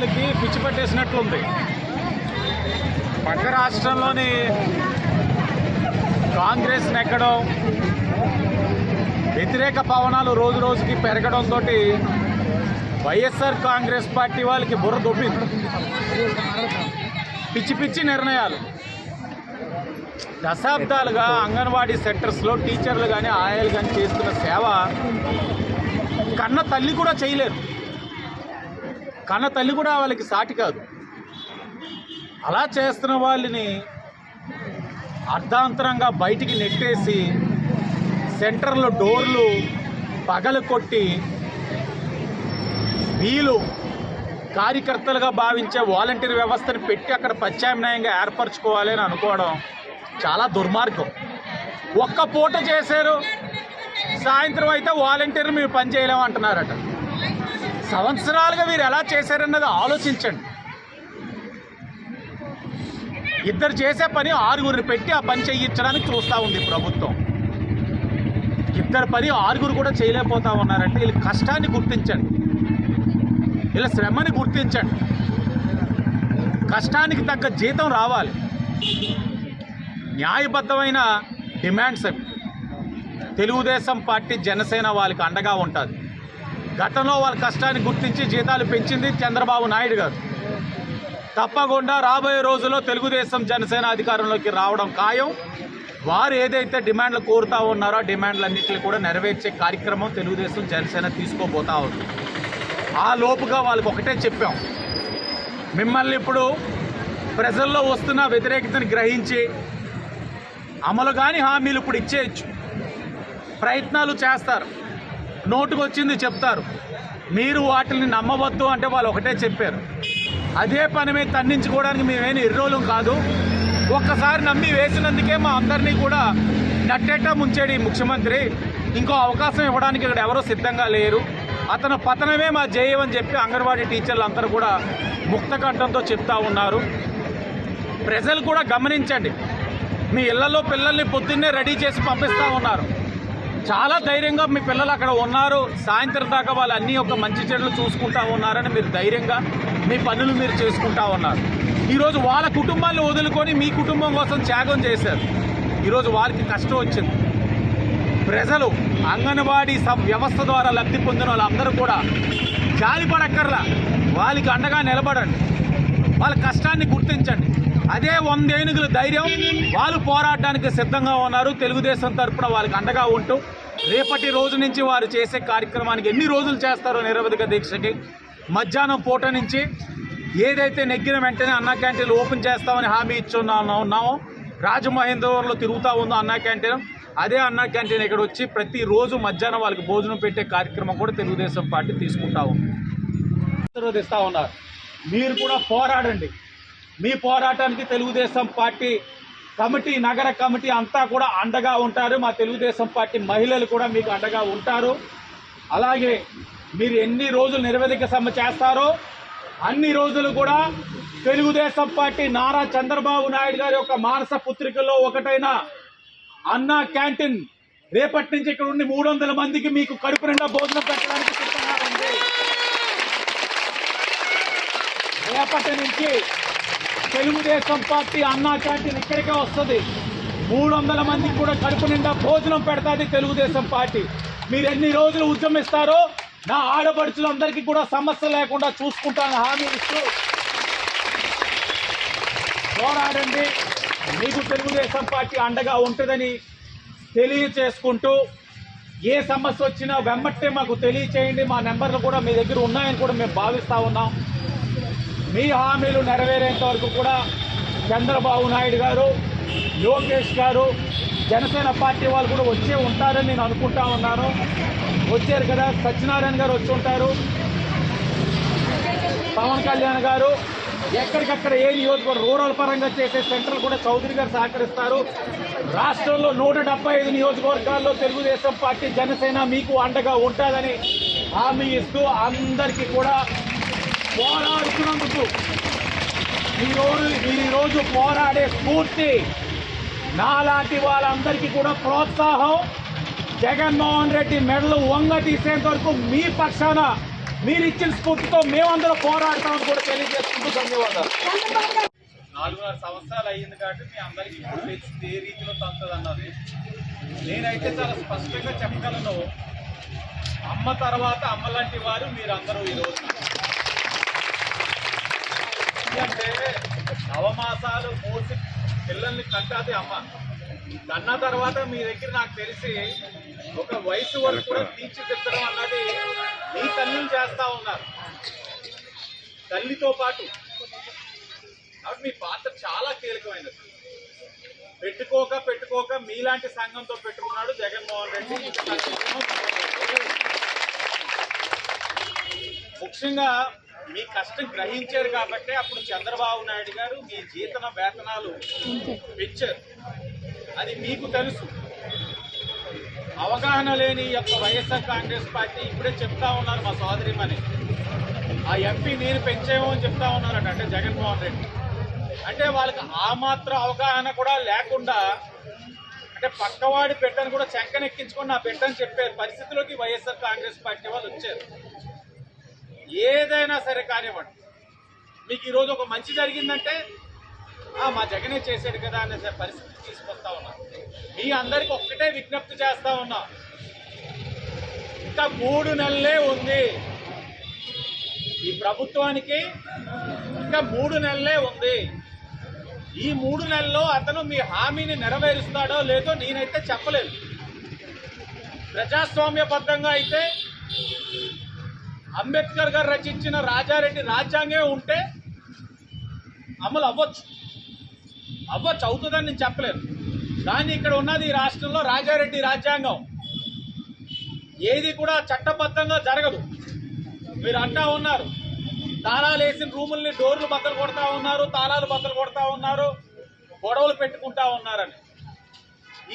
దశాబ్దాలకి పిచ్చి పట్టేసినట్లుంది. పక్క రాష్ట్రంలోని కాంగ్రెస్ నెక్కడం వ్యతిరేక పవనాలు రోజు రోజుకి పెరగడంతో వైఎస్ఆర్ కాంగ్రెస్ పార్టీ వాళ్ళకి బుర్ర దొబ్బింది. పిచ్చి పిచ్చి నిర్ణయాలు. దశాబ్దాలుగా అంగన్వాడీ సెంటర్స్లో టీచర్లు కానీ ఆయాలు కానీ చేస్తున్న సేవ కన్న తల్లి కూడా చేయలేరు. కన్న తల్లి కూడా వాళ్ళకి సాటి కాదు. అలా చేస్తున్న వాళ్ళని అర్ధాంతరంగా బయటికి నెట్టేసి సెంటర్లో డోర్లు పగలు కొట్టి వీళ్ళు కార్యకర్తలుగా భావించే వాలంటీర్ వ్యవస్థను పెట్టి అక్కడ ప్రత్యామ్నాయంగా ఏర్పరచుకోవాలి అని అనుకోవడం చాలా దుర్మార్గం. ఒక్క పూట చేశారు సాయంత్రం అయితే వాలంటీర్లు మీరు పనిచేయలేము అంటున్నారట. సంవత్సరాలుగా మీరు ఎలా చేశారన్నది ఆలోచించండి. ఇద్దరు చేసే పని ఆరుగురిని పెట్టి ఆ పని చేయించడానికి చూస్తూ ఉంది ప్రభుత్వం. ఇద్దరు పని ఆరుగురు కూడా చేయలేకపోతా ఉన్నారంటే వీళ్ళ కష్టాన్ని గుర్తించండి. వీళ్ళ శ్రమని గుర్తించండి. కష్టానికి తగ్గ జీతం రావాలి. న్యాయబద్ధమైన డిమాండ్స్ అవి. తెలుగుదేశం పార్టీ జనసేన వాళ్ళకి అండగా ఉంటుంది. గతంలో వాళ్ళ కష్టాన్ని గుర్తించి జీతాలు పెంచింది చంద్రబాబు నాయుడు గారు. తప్పకుండా రాబోయే రోజుల్లో తెలుగుదేశం జనసేన అధికారంలోకి రావడం ఖాయం. వారు ఏదైతే డిమాండ్లు కోరుతా ఉన్నారో డిమాండ్లన్నింటినీ కూడా నెరవేర్చే కార్యక్రమం తెలుగుదేశం జనసేన తీసుకోబోతా ఉంది. ఆ లోపుగా వాళ్ళకి ఒకటే చెప్పాం. మిమ్మల్ని ఇప్పుడు ప్రజల్లో వస్తున్న వ్యతిరేకతను గ్రహించి అమలు కాని హామీలు ఇప్పుడు ఇచ్చేయచ్చు. ప్రయత్నాలు చేస్తారు. నోటుకు వచ్చింది చెప్తారు. మీరు వాటిని నమ్మవద్దు అంటే వాళ్ళు ఒకటే చెప్పారు. అదే పని మీద తన్నించుకోవడానికి మేమేమి ఇర్రోలం కాదు. ఒక్కసారి నమ్మి వేసినందుకే మా అందరినీ కూడా నట్టేట ముంచేడి ఈ ముఖ్యమంత్రి. ఇంకో అవకాశం ఇవ్వడానికి ఇక్కడ ఎవరూ సిద్ధంగా లేరు. అతను పతనమే మా జేయం అని చెప్పి అంగన్వాడీ టీచర్లు అందరూ కూడా ముక్త కంఠంతో చెప్తా ఉన్నారు. ప్రజలు కూడా గమనించండి. మీ ఇళ్ళలో పిల్లల్ని పొద్దున్నే రెడీ చేసి పంపిస్తూ ఉన్నారు. చాలా ధైర్యంగా మీ పిల్లలు అక్కడ ఉన్నారు. సాయంత్రం దాకా వాళ్ళు అన్నీ ఒక మంచి చెడులు చూసుకుంటా ఉన్నారని మీరు ధైర్యంగా మీ పనులు మీరు చేసుకుంటా ఉన్నారు. ఈరోజు వాళ్ళ కుటుంబాన్ని వదులుకొని మీ కుటుంబం కోసం త్యాగం చేశారు. ఈరోజు వారికి కష్టం వచ్చింది. ప్రజలు అంగన్వాడీ సబ్ వ్యవస్థ ద్వారా లబ్ధి పొందిన వాళ్ళందరూ కూడా జాలిపడక్కర్లా. వాళ్ళకి అండగా నిలబడండి. వాళ్ళ కష్టాన్ని గుర్తించండి. అదే వందేనుగుల ధైర్యం. వాళ్ళు పోరాడడానికి సిద్ధంగా ఉన్నారు. తెలుగుదేశం తరపున వాళ్ళకి అండగా ఉంటూ రేపటి రోజు నుంచి వారు చేసే కార్యక్రమానికి ఎన్ని రోజులు చేస్తారో నిరవధిక దీక్షకి మధ్యాహ్నం పూట నుంచి ఏదైతే నెగ్గిన వెంటనే అన్నా క్యాంటీన్లు ఓపెన్ చేస్తామని హామీ ఇచ్చున్నా ఉన్నామో రాజమహేంద్రవరంలో తిరుగుతూ ఉందో అన్నా క్యాంటీన్. అదే అన్నా క్యాంటీన్ ఇక్కడ వచ్చి ప్రతిరోజు మధ్యాహ్నం వాళ్ళకి భోజనం పెట్టే కార్యక్రమం కూడా తెలుగుదేశం పార్టీ తీసుకుంటా ఉంది. ఆశీర్వదిస్తూ ఉన్నారు. మీరు కూడా పోరాడండి. మీ పోరాటానికి తెలుగుదేశం పార్టీ కమిటీ నగర కమిటీ అంతా కూడా అండగా ఉంటారు. మా తెలుగుదేశం పార్టీ మహిళలు కూడా మీకు అండగా ఉంటారు. అలాగే మీరు ఎన్ని రోజులు నిరవధిక సమ్మె చేస్తారో అన్ని రోజులు కూడా తెలుగుదేశం పార్టీ నారా చంద్రబాబు నాయుడు గారి యొక్క మానస పుత్రికలో ఒకటైన అన్నా క్యాంటీన్ రేపటి నుంచి ఇక్కడ ఉండి మూడు వందల మందికి మీకు కడుపు నిండా భోజనం పెట్టడానికి సిద్ధంగా ఉంది. రేపటి నుంచి తెలుగుదేశం పార్టీ అన్నా క్యాంటీన్ ఇక్కడికే వస్తుంది. మూడు వందల మందికి కూడా కడుపు నిండా భోజనం పెడతాది తెలుగుదేశం పార్టీ. మీరు ఎన్ని రోజులు ఉద్యమిస్తారో నా ఆడపడుచులందరికీ కూడా సమస్య లేకుండా చూసుకుంటాను. హామీ ఇస్తూ పోరాడండి. మీకు తెలుగుదేశం పార్టీ అండగా ఉంటుందని తెలియచేసుకుంటూ ఏ సమస్య వచ్చినా వెంబట్టే మాకు తెలియచేయండి. మా నెంబర్లు కూడా మీ దగ్గర ఉన్నాయని కూడా మేము భావిస్తూ ఉన్నాం. మీ హామీలు నెరవేరేంత వరకు కూడా చంద్రబాబు నాయుడు గారు లోకేష్ గారు జనసేన పార్టీ వాళ్ళు కూడా వచ్చే ఉంటారని నేను అనుకుంటా ఉన్నాను. వచ్చారు కదా సత్యనారాయణ గారు వచ్చి ఉంటారు. పవన్ కళ్యాణ్ గారు ఎక్కడికక్కడ ఏ నియోజకవర్గం రూరల్ పరంగా చేసే సెంటర్ కూడా చౌదరి గారు సహకరిస్తారు. రాష్ట్రంలో నూట డెబ్బై ఐదు నియోజకవర్గాల్లో తెలుగుదేశం పార్టీ జనసేన మీకు అండగా ఉంటుందని హామీ ఇస్తూ అందరికీ కూడా పోరాడుతున్నందుకు ఈరోజు మీరు ఈరోజు పోరాడే స్ఫూర్తి నాలాంటి వాళ్ళందరికీ కూడా ప్రోత్సాహం. జగన్మోహన్ రెడ్డి మెడలు వంగ తీసేంత వరకు మీ పక్షాన మీరు ఇచ్చిన స్ఫూర్తితో మేమందరం పోరాడతామని కూడా తెలియజేసుకుంటూ ధన్యవాదాలు. నాలుగున్నర సంవత్సరాలు అయ్యింది కాబట్టి మీ అందరికీ ఇప్పుడు తెలిసింది ఏ రీతిలో తగ్గుతుంది అన్నది నేనైతే చాలా స్పష్టంగా చెప్పగలను. అమ్మ తర్వాత అమ్మ లాంటి వారు మీరందరూ ఈ ఎందుకంటే నవమాసాలు మోసి పిల్లల్ని కంటాది అమ్మ. కన్న తర్వాత మీ దగ్గర నాకు తెలిసి ఒక వయసు వరకు కూడా తీర్చిదిద్దడం అన్నది మీ తల్లిని చేస్తా ఉన్నారు. తల్లితో పాటు కాబట్టి మీ పాత్ర చాలా కీలకమైనది. పెట్టుకోక పెట్టుకోక మీలాంటి సంఘంతో పెట్టుకున్నాడు జగన్మోహన్ రెడ్డి. ముఖ్యంగా మీ కష్టం గ్రహించారు కాబట్టి అప్పుడు చంద్రబాబు నాయుడు గారు మీ జీతన వేతనాలు పెంచారు. అది మీకు తెలుసు. అవగాహన లేని యొక్క వైఎస్ఆర్ కాంగ్రెస్ పార్టీ ఇప్పుడే చెప్తా ఉన్నారు మా సోదరిమని ఆ ఎంపీ నేను పెంచేమో అని చెప్తా ఉన్నారట అంటే జగన్మోహన్ రెడ్డి. అంటే వాళ్ళకి ఆ మాత్రం అవగాహన కూడా లేకుండా అంటే పక్కవాడి బిడ్డను కూడా చెంకనెక్కించుకొని నా బిడ్డని చెప్పే పరిస్థితిలోకి వైఎస్ఆర్ కాంగ్రెస్ పార్టీ వాళ్ళు వచ్చారు. ఏదైనా సరే కానివ్వండి. మీకు ఈరోజు ఒక మంచి జరిగిందంటే "ఆ, మా జగనే చేశాడు కదా అనే పరిస్థితి తీసుకొస్తా ఉన్నా. మీ అందరికి ఒక్కటే విజ్ఞప్తి చేస్తా ఉన్నా. ఇంకా మూడు నెలలే ఉంది. ఈ ప్రభుత్వానికి ఇంకా మూడు నెలలే ఉంది. ఈ మూడు నెలల్లో అతను మీ హామీని నెరవేరుస్తాడో లేదో నేనైతే చెప్పలేదు ప్రజాస్వామ్యబద్ధంగా అయితే అంబేద్కర్ గారు రచించిన రాజారెడ్డి రాజ్యాంగమే ఉంటే అమలు అవ్వచ్చు. అవ్వచ్చు అవుతుందని నేను చెప్పలేదు కానీ ఇక్కడ ఉన్నది ఈ రాష్ట్రంలో రాజారెడ్డి రాజ్యాంగం. ఏది కూడా చట్టబద్ధంగా జరగదు. మీరు అంటా ఉన్నారు. తాళాలు వేసిన రూముల్ని డోర్లు బద్దలు కొడతా ఉన్నారు తాళాలు బద్దలు కొడతా ఉన్నారు గొడవలు పెట్టుకుంటా ఉన్నారని.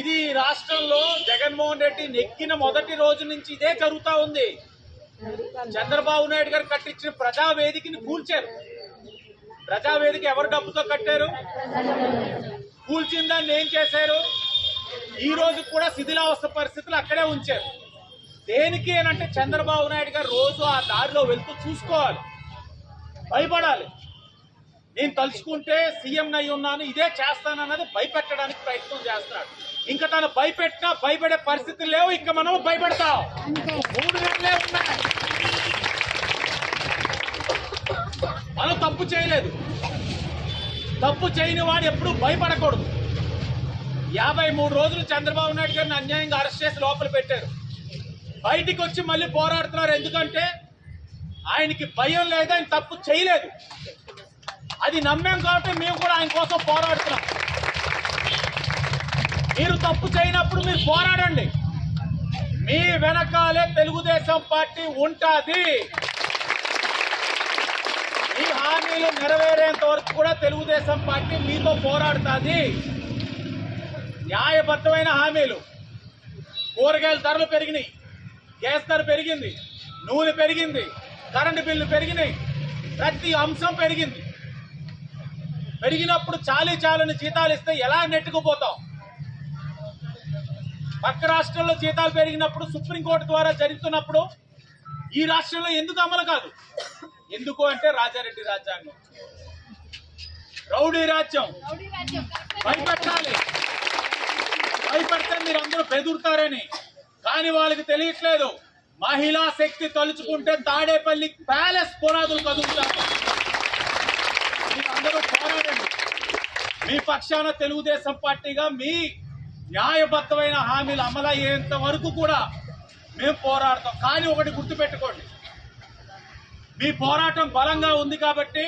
ఇది రాష్ట్రంలో జగన్మోహన్ రెడ్డి నెక్కిన మొదటి రోజు నుంచి ఇదే జరుగుతూ ఉంది. చంద్రబాబు నాయుడు గారు కట్టించిన ప్రజావేదికని కూల్చారు. ప్రజావేదిక ఎవరు డబ్బుతో కట్టారు? కూల్చిన దాన్ని ఏం చేశారు? ఈ రోజు కూడా శిథిలావస్థ పరిస్థితులు అక్కడే ఉంచారు. దేనికి అంటే చంద్రబాబు నాయుడు గారు రోజు ఆ దారిలో వెళ్తూ చూసుకోవాలి. భయపడాలి. నేను తలుచుకుంటే సీఎం అయి ఉన్నాను ఇదే చేస్తానన్నది భయపెట్టడానికి ప్రయత్నం చేస్తున్నాడు. ఇంకా తను భయపెట్టినా భయపడే పరిస్థితులు లేవు ఇంకా మనం భయపెడతాం. మూడు నెలలే ఉన్నాయి. మనం తప్పు చేయలేదు. తప్పు చేయని వాడు ఎప్పుడు భయపడకూడదు. యాభై మూడు రోజులు చంద్రబాబు నాయుడు గారిని అన్యాయంగా అరెస్ట్ చేసి లోపల పెట్టారు. బయటికి వచ్చి మళ్ళీ పోరాడుతున్నారు. ఎందుకంటే ఆయనకి భయం లేదు ఆయన తప్పు చేయలేదు. అది నమ్మాం కాబట్టి మేము కూడా ఆయన కోసం పోరాడుతున్నాం. మీరు తప్పు చేయనప్పుడు మీరు పోరాడండి. మీ వెనకాలే తెలుగుదేశం పార్టీ ఉంటుంది. హామీలు నెరవేరేంత వరకు కూడా తెలుగుదేశం పార్టీ మీతో పోరాడుతుంది. న్యాయబద్ధమైన హామీలు. కూరగాయల ధరలు పెరిగినాయి. గ్యాస్ ధర పెరిగింది. నూనె పెరిగింది. కరెంటు బిల్లు పెరిగినాయి. ప్రతి అంశం పెరిగింది. పెరిగినప్పుడు చాలీ చాలని జీతాలు ఇస్తే ఎలా నెట్టుకుపోతాం? పక్క రాష్ట్రంలో జీతాలు పెరిగినప్పుడు సుప్రీంకోర్టు ద్వారా జరుగుతున్నప్పుడు ఈ రాష్ట్రంలో ఎందుకు అమలు కాదు? ఎందుకు అంటే రాజారెడ్డి రాజ్యాంగం. రౌడీ రాజ్యం. భయపెట్టాలి. భయపెడితే మీరు అందరూ బెదురుతారని. కానీ వాళ్ళకి తెలియట్లేదు. మహిళా శక్తి తలుచుకుంటే తాడేపల్లి ప్యాలెస్ పునాదులు కదులుతారు మీరందరూ పోరాడండి. మీ పక్షాన తెలుగుదేశం పార్టీగా మీ న్యాయబద్ధమైన హామీలు అమలయ్యేంత వరకు కూడా మేము పోరాడతాం. కానీ ఒకటి గుర్తుపెట్టుకోండి. మీ పోరాటం బలంగా ఉంది కాబట్టి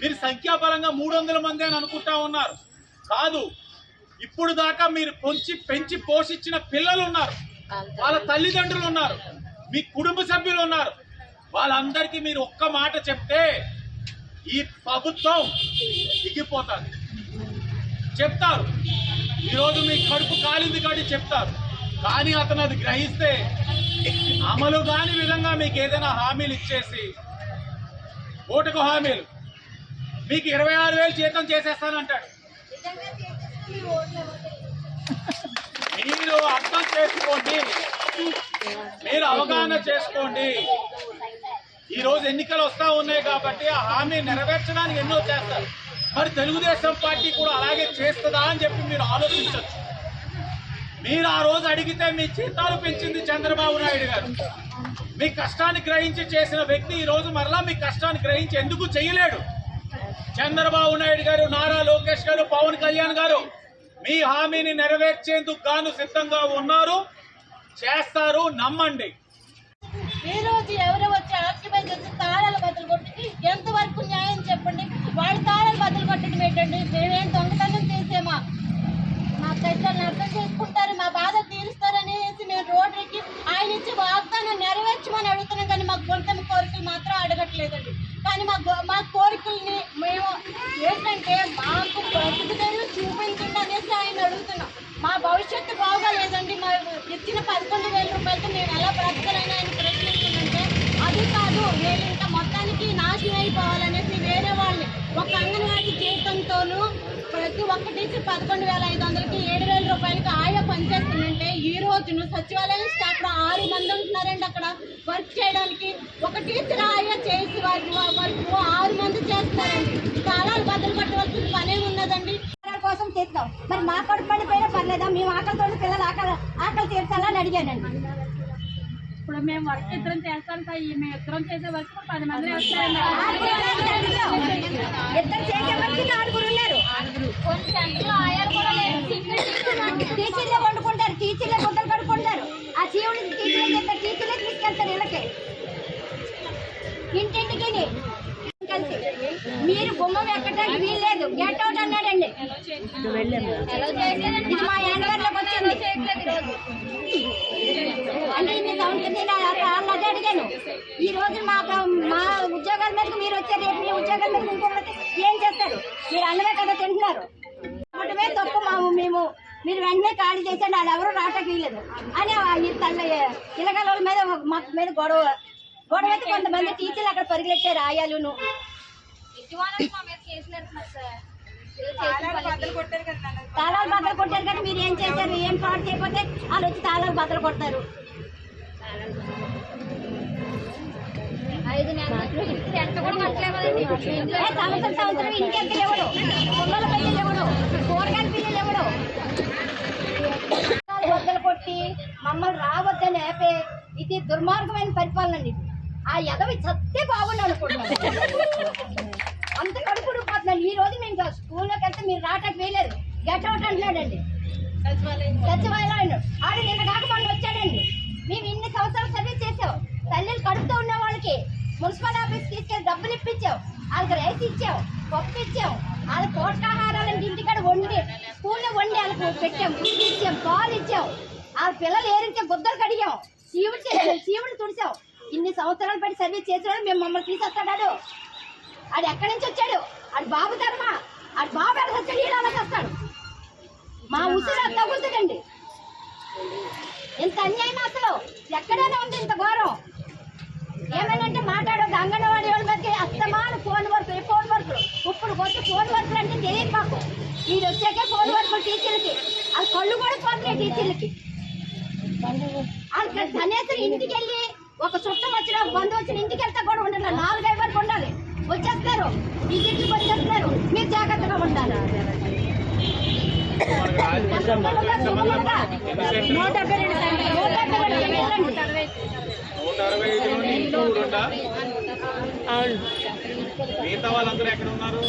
మీరు సంఖ్యాబలంగా మూడు వందల మంది అని అనుకుంటా ఉన్నారు. కాదు ఇప్పుడు దాకా మీరు పొంచి పెంచి పోషించిన పిల్లలు ఉన్నారు. వాళ్ళ తల్లిదండ్రులు ఉన్నారు. మీ కుటుంబ సభ్యులు ఉన్నారు. వాళ్ళందరికీ మీరు ఒక్క మాట చెప్తే ఈ ప్రభుత్వం దిగిపోతుంది చెప్తారు. ఈరోజు మీ కడుపు కాలింది కాబట్టి చెప్తారు. కానీ అతను అది గ్రహిస్తే అమలు కాని విధంగా మీకు ఏదైనా హామీలు ఇచ్చేసి ఓటుకు హామీలు. మీకు ఇరవై ఆరు వేలు జీతం చేసేస్తానంటాడు మీరు అర్థం చేసుకోండి. మీరు అవగాహన చేసుకోండి. ఈ రోజు ఎన్నికలు వస్తా ఉన్నాయి కాబట్టి ఆ హామీ నెరవేర్చడానికి ఎన్నో చేస్తారు. మరి తెలుగుదేశం పార్టీ కూడా అలాగే చేస్తుందా అని చెప్పి మీరు ఆలోచించవచ్చు మీరు ఆ రోజు అడిగితే మీ జీతాలు పెంచింది చంద్రబాబు నాయుడు గారు. మీ కష్టాన్ని గ్రహించి చేసిన వ్యక్తి ఈ రోజు మరలా మీ కష్టాన్ని గ్రహించి ఎందుకు చేయలేడు? చంద్రబాబు నాయుడు గారు నారా లోకేష్ గారు పవన్ కళ్యాణ్ గారు మీ హామీని నెరవేర్చేందుకు గాను సిద్ధంగా ఉన్నారు. చేస్తారు నమ్మండి. ఈ రోజు ఎవరు వచ్చి ఆక్యుపై చేసి తాళాలు బదులు కొట్టి ఎంతవరకు న్యాయం చెప్పండి? వాడి తాళాలు బదులు కొట్టడం ఏంటండి మేమేం దొంగతనం చేసేమా? మా కష్టాలను అర్థం చేసుకుంటారు మా బాధలు తీరుస్తారనేసి మేము రోడ్డుకి ఆయన ఇచ్చి వాగ్దానం నెరవేర్చమని అడుగుతున్నాం కానీ మాకు గొంతమ కోరికలు మాత్రం అడగట్లేదండి. కానీ మా మా కోరికల్ని మేము ఏంటంటే మాకు బ్రతుకుదలు చూపించండి అనేసి ఆయన అడుగుతున్నాం. మా భవిష్యత్తు బాగోలేదండి మా ఇచ్చిన పదకొండు వేల రూపాయలతో మేము ఎలా బ్రతకాలని ఆయన ప్రశ్నిస్తుందంటే అది కాదు నేను ఇంకా మొత్తానికి నాశనం అయిపోవాలనేసి వేరే వాళ్ళని ఒక అంగన్వాడీ జీవితంతోనూ ప్రతి ఒక్క టీచర్ పదకొండు వేల ఐదు వందలకి ఏడు వేల రూపాయలకి ఆయా పనిచేస్తుందంటే ఈ రోజున సచివాలయం స్టాఫ్లో ఆరు మంది ఉంటున్నారండి అక్కడ. వర్క్ చేయడానికి ఒక టీచర్ ఆయా చేసి వారి వర్క్ ఆరు మంది చేస్తున్నారండి. కాలాలు బదులు పట్టవలసిన పనే ఉన్నదండి. పిల్లల కోసం చేస్తాం. మరి మా కడుపు పడిపోయినా పర్లేదా? మేము ఆకలితో పిల్లలు ఆకలి ఆకలి తీర్చాలని అడిగానండి. ఇప్పుడు మేము వర్క్ ఇద్దరం చేస్తాం సార్. ఈ మేము ఇద్దరం చేసే వర్క్ పది మంది వస్తారండి ఆరుగురు ఉన్నారు అందులో. ఇద్దరు చేసే వరకు ఆరుగురు ఉన్నారు కొన్ని సెంటర్లో ఆయాలు కూడా లేదు సింగిల్ టీచర్లే వండుకుంటారు టీచర్లే గుడ్డలు కడుక్కుంటారు ఆ చీవుడు టీచర్లే చేస్తారు టీచర్లే తీసుకెళ్తారు ఇళ్ళకి ఇంటింటికి కలిసి మీరు గుమ్మం ఎక్కడానికి వీల్లేదు గెట్ అవుట్ అన్నాడండి. ఇది మా ఎండవర్లోకి వచ్చింది. అంటే నేను అడిగాను. ఈ రోజు మా మా ఉద్యోగాల మీదకి మీరు వచ్చారు రేపు మీ ఉద్యోగాల మీద ఇంకొకటి ఏం చేస్తారు? మీరు అన్నమే కదా తింటున్నారు. ఒకటమే తప్పు మా మేము. మీరు వెంటనే ఖాళీ చేసండి అది ఎవరు రాటకి వీలేదు అని ఈ తల్లి ఇలగల మీద మా మీద గొడవ. గొడవ అయితే కొంతమంది టీచర్లు అక్కడ పరిగెట్టారు ఆయాలును తాళాలు బద్దలు కొట్టారు కానీ మీరు ఏం చేశారు? ఏం పాడు చేయకపోతే వాళ్ళు వచ్చి తాళాలు బద్దలు కొడతారు. సంవత్సరం సంవత్సరం ఇంకెంత ఎవడు పుల్లల పిల్లలు ఎవడు కూరగాయల పిల్లలు ఎవడు వద్దలు కొట్టి మమ్మల్ని రావద్దని ఆపే ఇది దుర్మార్గమైన పరిపాలన. ఆ ఎదవి చస్తే బాగుండు అనుకుంటున్నాను. అంత కడుపు పోతున్నాను ఈ రోజు మేము స్కూల్లోకి వెళ్తే మీరు రావటానికి వేయలేదు గెట్ అవుట్ అంటున్నాడండి సచివాలయం ఆడు నిన్న కాక మొన్న వచ్చాడండి. మేము ఇన్ని సంవత్సరాలు సర్వీస్ చేసాం తల్లిని కడుపుతూ ఉన్న వాళ్ళకి మున్సిపల్ ఆఫీస్ తీసుకెళ్ళి డబ్బులు ఇప్పించాం. వాళ్ళకి రైస్ ఇచ్చాం పప్పు ఇచ్చాం. వాళ్ళ పోషకాహారాలను ఇంటికాడ వండి స్కూల్లో వండి వాళ్ళకి పెట్టాం గుడ్లు ఇచ్చాం పాలు ఇచ్చాం. వాళ్ళ పిల్లలు ఏరించే గుద్దలు కడిగాం. శివుడు చేసాం శివుడు తుడిచాం. ఇన్ని సంవత్సరాలు పడి సర్వీస్ చేసిన మేము మమ్మల్ని తీసేస్తాడు ఆడు ఎక్కడి నుంచి వచ్చాడు? ఆడు బాబు తరమా. ఆడు బాబు ఎలా వచ్చాడు? వస్తాడు మా ఉసురు తగ్గుతుందండి ఇంత అన్యాయం అసలు. ఎక్కడైనా ఉంది ఇంత ఘోరం. ఏమైనా మాట్లాడొద్దు అంగన్వాడీ వాళ్ళ మీదకి అస్తమాను ఫోన్ వర్క్ ఏ ఫోన్ వర్క్ ఇప్పుడు వచ్చి ఫోన్ వర్క్ అంటే తెలియదు మాకు? మీరు వచ్చాకే ఫోన్ వర్క్ టీచర్లకి. ఆ కళ్ళు కూడా పోతున్నాయి టీచర్లకి. కనీసం ఇంటికి వెళ్ళి ఒక చుట్టం వచ్చిన బంధు వచ్చిన ఇంటికి వెళ్తే కూడా ఉండాలి నాలుగైదు నూట మిగతా వాళ్ళందరూ ఎక్కడ ఉన్నారు